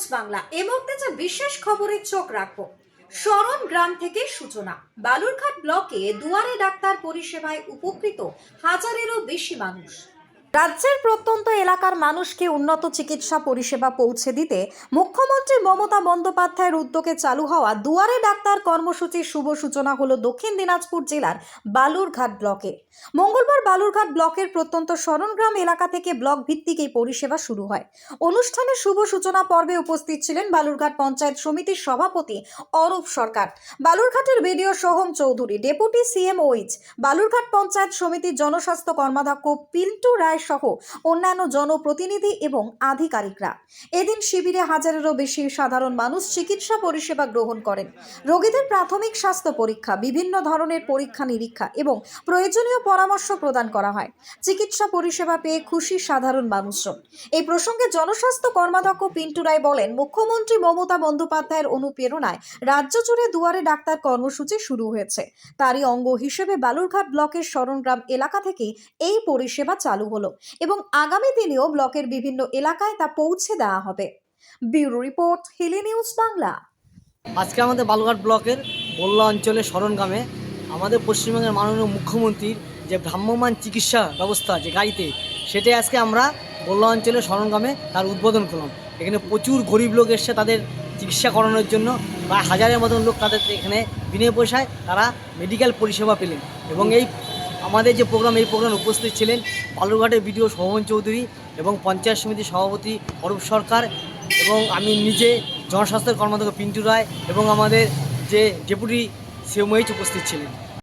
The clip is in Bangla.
নিউজ বাংলা এ মুহূর্তে যে বিশেষ খবরে চোখ রাখব শরণ গ্রাম থেকে সূচনা। বালুরঘাট ব্লকে দুয়ারে ডাক্তার পরিষেবায় উপকৃত হাজারেরও বেশি মানুষ। রাজ্যের প্রত্যন্ত এলাকার মানুষকে উন্নত চিকিৎসা পরিষেবা পৌঁছে দিতে মুখ্যমন্ত্রী মমতা বন্দ্যোপাধ্যায়ের উদ্যোগে চালু হওয়া দুয়ারে ডাক্তার কর্মসূচির শুভ সূচনা হলো দক্ষিণ দিনাজপুর জেলার বালুরঘাট ব্লকে। মঙ্গলবার বালুরঘাট ব্লকের প্রত্যন্ত শরণগ্রাম এলাকা থেকে ব্লক ভিত্তিক এই পরিষেবা শুরু হয়। অনুষ্ঠানের শুভ সূচনা পর্বে উপস্থিত ছিলেন বালুরঘাট পঞ্চায়েত সমিতির সভাপতি Arup Sarkar. বালুরঘাটের BDO Soham Chowdhury, deputy CM OH Balurghat panchayat সমিতির জনস্বাস্থ্য কর্মাধ্যক্ষ পিন্টু রায় সহ অন্যান্য জনপ্রতিনিধি এবং আধিকারিকরা। এদিন শিবিরে হাজারেরও বেশি সাধারণ মানুষ চিকিৎসা পরিষেবা গ্রহণ করেন। রোগীদের প্রাথমিক স্বাস্থ্য পরীক্ষা, বিভিন্ন ধরনের পরীক্ষা নিরীক্ষা এবং প্রয়োজনীয় পরামর্শ প্রদান করা হয়। চিকিৎসা পরিষেবা পেয়ে খুশি সাধারণ মানুষজন। এই প্রসঙ্গে জনস্বাস্থ্য কর্মাধ্যক্ষ পিন্টু রায় বলেন, মুখ্যমন্ত্রী মমতা বন্দ্যোপাধ্যায়ের অনুপ্রেরণায় রাজ্য জুড়ে দুয়ারে ডাক্তার কর্মসূচি শুরু হয়েছে। তারই অঙ্গ হিসেবে বালুরঘাট ব্লকের শরণগ্রাম এলাকা থেকে এই পরিষেবা চালু হলো। এবং আগামী দিনেও ব্লকের বিভিন্ন এলাকায় তা পৌঁছে দেওয়া হবে। Bureau report, Hili news Bangla. আজকে আমাদের বালুঘাট ব্লকের বল্লা অঞ্চলে শরণগ্রামে আমাদের পশ্চিমবঙ্গের মাননীয় মুখ্যমন্ত্রীর যে ভ্রাম্যমান চিকিৎসা ব্যবস্থা যে গাড়িতে, সেটাই আজকে আমরা বল্লা অঞ্চলে শরণগ্রামে তার উদ্বোধন করলাম। এখানে প্রচুর গরিব লোক এসছে তাদের চিকিৎসা করানোর জন্য। প্রায় হাজারের মতন লোক তাদের এখানে বিনা পয়সায় তারা মেডিকেল পরিষেবা পেলেন। এবং এই আমাদের যে প্রোগ্রাম এই প্রোগ্রামে উপস্থিত ছিলেন বালুরঘাটের বিডিও শোভন চৌধুরী এবং পঞ্চায়েত সমিতির সভাপতি অরূপ সরকার এবং আমি নিজে জনস্বাস্থ্যের কর্মাধ্যক্ষ পিন্টু রায় এবং আমাদের যে ডেপুটি সিএমওইচ উপস্থিত ছিলেন।